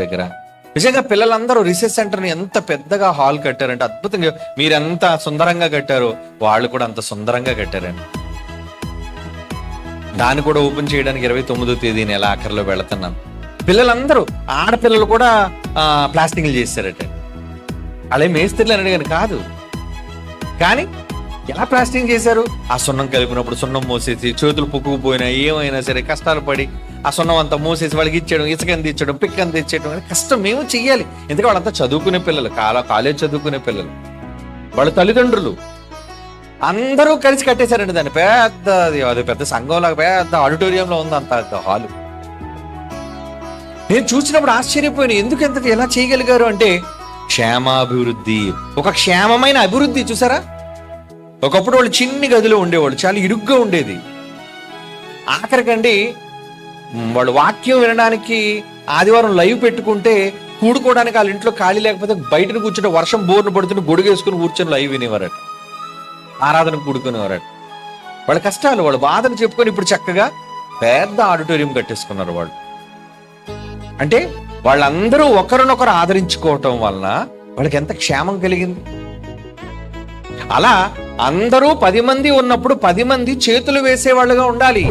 దగ్గర. నిజంగా పిల్లలందరూ రీసెర్చ్ సెంటర్ని ఎంత పెద్దగా హాల్ కట్టారంటే అద్భుతంగా మీరెంత సుందరంగా కట్టారు వాళ్ళు కూడా అంత సుందరంగా కట్టారండి. దాన్ని కూడా ఓపెన్ చేయడానికి ఇరవై తొమ్మిదో తేదీ నెల ఆఖరిలో వెళుతున్నాను పిల్లలందరూ ఆడపిల్లలు కూడా ప్లాస్టింగ్లు చేశారట. అలా మేస్త్రీలు అని అడిగాను కాదు. కానీ ఎలా ప్లాస్టింగ్ చేశారు? ఆ సున్నం కలిపినప్పుడు సున్నం మోసేసి చేతులు పొక్కుకుపోయినా ఏమైనా సరే కష్టాలు పడి ఆ సున్నం అంతా మోసేసి వాళ్ళకి ఇచ్చేయడం ఇసుకని తెచ్చడం పిక్కని తెచ్చేయడం అనేది కష్టం. మేము చెయ్యాలి. ఎందుకంటే వాళ్ళంతా చదువుకునే పిల్లలు కాల కాలేజ్ చదువుకునే పిల్లలు. వాళ్ళ తల్లిదండ్రులు. అందరూ కలిసి కట్టేశారండి దాన్ని. పెద్ద అది పెద్ద సంఘంలో పెద్ద ఆడిటోరియంలో ఉంది అంత హాలు. నేను చూసినప్పుడు ఆశ్చర్యపోయాను. ఎందుకు ఎంత ఎలా చేయగలిగారు అంటే క్షేమాభివృద్ధి. ఒక క్షేమమైన అభివృద్ధి చూసారా? ఒకప్పుడు వాళ్ళు చిన్ని గదిలో ఉండేవాళ్ళు చాలా ఇరుగ్గా ఉండేది. ఆఖరికండి వాళ్ళు వాక్యం వినడానికి ఆదివారం లైవ్ పెట్టుకుంటే కూడుకోవడానికి వాళ్ళ ఇంట్లో ఖాళీ లేకపోతే బయటను కూర్చుంటే వర్షం బోర్ను పడుతుంటే గొడుగేసుకుని కూర్చొని లైవ్ వినేవారట. ఆరాధన కూడుకునేవారట. వాళ్ళ కష్టాలు వాళ్ళ బాధలు చెప్పుకొని ఇప్పుడు చక్కగా పెద్ద ఆడిటోరియం కట్టేసుకున్నారు వాళ్ళు. అంటే వాళ్ళందరూ ఒకరినొకరు ఆదరించుకోవటం వలన వాళ్ళకి ఎంత క్షేమం కలిగింది? అలా అందరూ పది మంది ఉన్నప్పుడు పది మంది చేతులు వేసేవాళ్ళుగా ఉండాలి.